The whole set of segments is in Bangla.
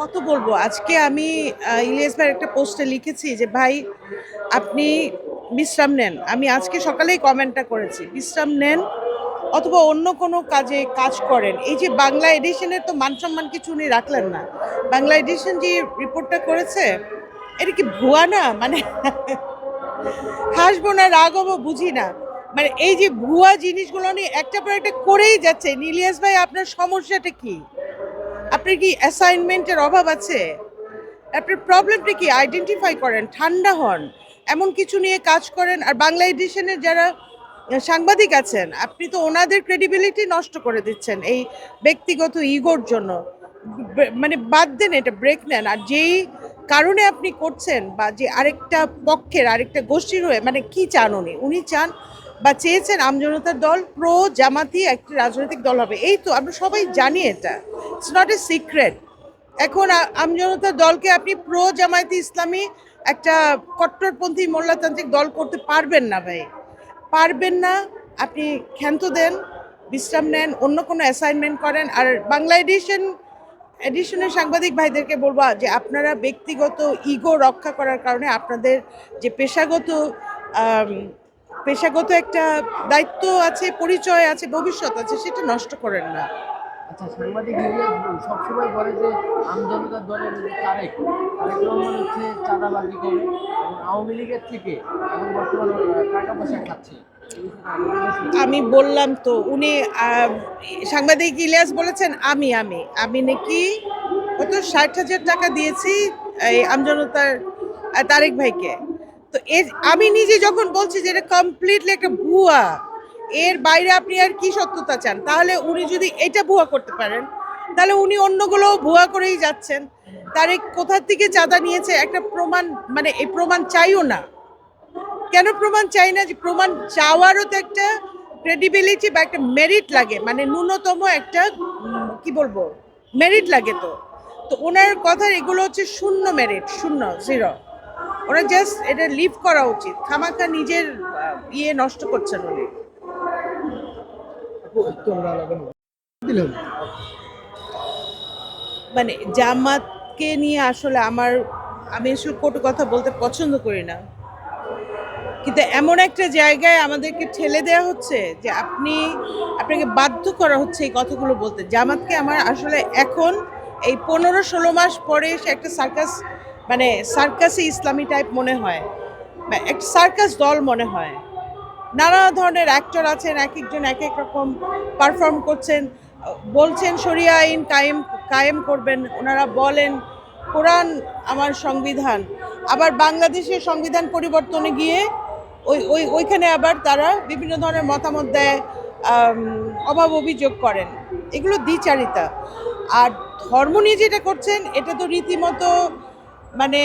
কত বলব? আজকে আমি ইলিয়াস ভাইয়ের একটা পোস্টে লিখেছি যে, ভাই, আপনি বিশ্রাম নেন। আমি আজকে সকালেই কমেন্টটা করেছি, বিশ্রাম নেন অথবা অন্য কোনো কাজে কাজ করেন। এই যে বাংলা এডিশনের তো মান সম্মান কিছু উনি রাখলেন না। বাংলা এডিশন যে রিপোর্টটা করেছে, এটা কি ভুয়া না? মানে হাসবো না রাগ হব বুঝি না। মানে এই যে ভুয়া জিনিসগুলো নিয়ে একটা পর একটা করেই যাচ্ছে নিলিয়াস ভাই, আপনার সমস্যাটা কি? আপনার কি অ্যাসাইনমেন্টের অভাব আছে? আপনার প্রবলেমটা কি? আইডেন্টিফাই করেন, ঠান্ডা হন, এমন কিছু নিয়ে কাজ করেন। আর বাংলা এডিশনের যারা সাংবাদিক আছেন, আপনি তো ওনাদের ক্রেডিবিলিটি নষ্ট করে দিচ্ছেন এই ব্যক্তিগত ইগোর জন্য। মানে বাদ দেন এটা ব্রেক নেন। আর যেই কারণে আপনি করছেন বা যে আরেকটা পক্ষের, আরেকটা গোষ্ঠীর হয়ে মানে কি চান উনি? উনি চান বা চেয়েছেন আমজনতার দল, প্রো, জামাতি, একটি রাজনৈতিক দল হবে। এই তো, আমরা সবাই জানি এটা। ইটস নট এ সিক্রেট এখন আমজনতার দলকে আপনি প্রো, জামায়াতি ইসলামী একটা কট্টরপন্থী, মোল্লাতান্ত্রিক দল করতে পারবেন না ভাই। পারবেন না, আপনি ক্ষান্ত দেন, বিশ্রাম নেন, অন্য কোনো অ্যাসাইনমেন্ট করেন। আর বাংলা এডিশন এডিশনের সাংবাদিক ভাইদেরকে বলব যে আপনারা ব্যক্তিগত ইগো রক্ষা করার কারণে আপনাদের যে পেশাগত পেশাগত একটা দায়িত্ব আছে পরিচয় আছে ভবিষ্যৎ আছে সেটা নষ্ট করেন না। আচ্ছা সাংবাদিক সবসময় বলে যে দলের তারেক। তারেক রহমান হচ্ছে চাঁদাবাজি করে এবং আওয়ামী লীগের থেকে এখন বর্তমানে টাকা পয়সা খাচ্ছে। আমি বললাম তো উনি সাংবাদিক ইলিয়াস বলেছেন আমি আমি। আমি নাকি কত ষাট হাজার টাকা দিয়েছি এই আমজনতার তারেক ভাইকে। তো এর, আমি নিজে যখন বলছি যে এটা কমপ্লিটলি একটা ভুয়া, এর বাইরে আপনি আর কি সত্যতা চান? তাহলে উনি যদি এটা ভুয়া করতে পারেন, তাহলে উনি অন্যগুলো ভুয়া করেই যাচ্ছেন। তারেক কোথা থেকে চাঁদা নিয়েছে একটা প্রমাণ মানে এই প্রমাণ চাইও না। কেন প্রমাণ চাই না? যে প্রমাণ চাওয়ারও তো একটা ক্রেডিবিলিটি বা একটা মেরিট লাগে মানে ন্যূনতম একটা কি বলব মেরিট লাগে তো। তো ওনার কথার এগুলো হচ্ছে শূন্য মেরিট শূন্য জিরো ওরা জাস্ট এটা লিভ করা উচিত। খামাখা নিজের ইয়ে নষ্ট করছেন উনি। মানে জামাতকে নিয়ে আসলে আমার আমি আসলে কটু কথা বলতে পছন্দ করি না। কিন্তু এমন একটা জায়গায় আমাদেরকে ঠেলে দেওয়া হচ্ছে যে আপনি আপনাকে বাধ্য করা হচ্ছে এই কথাগুলো বলতে। জামাতকে আমার আসলে এখন এই পনেরো ষোলো মাস পরে এসে একটা সার্কাস মানে সার্কাসে ইসলামী টাইপ মনে হয়। একটা সার্কাস দল মনে হয়। নানা ধরনের অ্যাক্টর আছেন, এক একজন এক এক রকম পারফর্ম করছেন। বলছেন, শরিয়া আইন কায়েম কায়েম করবেন। ওনারা বলেন, কোরআন আমার সংবিধান। আবার বাংলাদেশের সংবিধান পরিবর্তনে গিয়ে ওই ওই, ওইখানে আবার তারা বিভিন্ন ধরনের মতামত দেয় অভাব অভিযোগ করেন। এগুলো দ্বিচারিতা। আর ধর্ম নিয়ে যেটা করছেন, এটা তো রীতিমতো মানে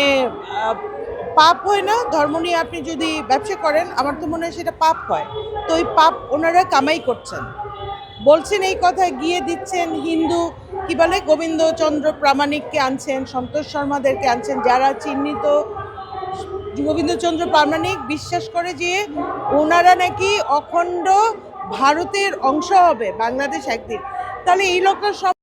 পাপ হয় না, ধর্ম নিয়ে আপনি যদি ব্যবসা করেন, আমার তো মনে হয় সেটা পাপ হয়। তো ওই পাপ ওনারা কামাই করছেন। বলছেন এই কথা গিয়ে দিচ্ছেন হিন্দু, কি বলে, গোবিন্দচন্দ্র প্রামাণিককে আনছেন, সন্তোষ শর্মাদেরকে আনছেন, যারা চিহ্নিত গোবিন্দচন্দ্র প্রামাণিক, বিশ্বাস করে যে ওনারা নাকি অখণ্ড ভারতের অংশ হবে, বাংলাদেশ একদিন। তাহলে এই লোকটা সব